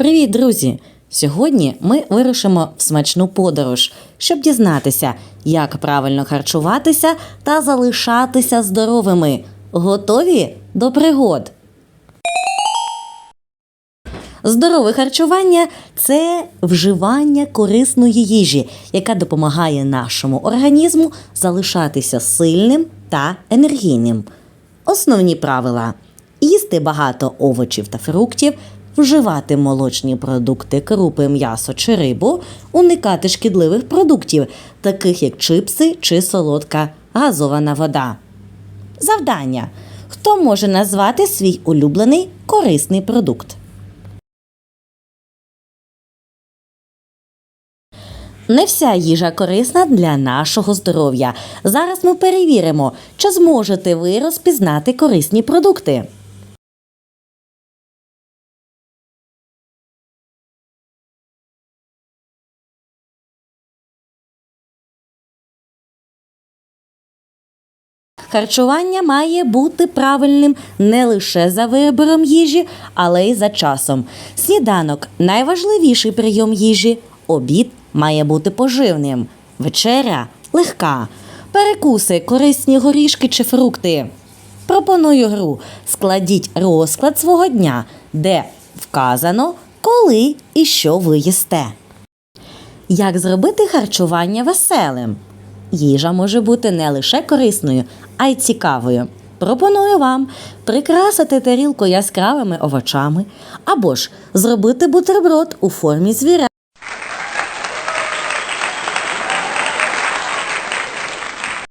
Привіт, друзі! Сьогодні ми вирушимо в смачну подорож, щоб дізнатися, як правильно харчуватися та залишатися здоровими. Готові до пригод? Здорове харчування це вживання корисної їжі, яка допомагає нашому організму залишатися сильним та енергійним. Основні правила: їсти багато овочів та фруктів, вживати молочні продукти, крупи, м'ясо чи рибу, уникати шкідливих продуктів, таких як чипси чи солодка газована вода. Завдання: хто може назвати свій улюблений корисний продукт? Не вся їжа корисна для нашого здоров'я. Зараз ми перевіримо, чи зможете ви розпізнати корисні продукти. Харчування має бути правильним не лише за вибором їжі, але й за часом. Сніданок найважливіший прийом їжі. Обід має бути поживним. Вечеря легка. Перекуси, корисні горішки чи фрукти. Пропоную гру. Складіть розклад свого дня, де вказано, коли і що ви їсте. Як зробити харчування веселим? Їжа може бути не лише корисною, а й цікавою. Пропоную вам прикрасити тарілку яскравими овочами або ж зробити бутерброд у формі звіря.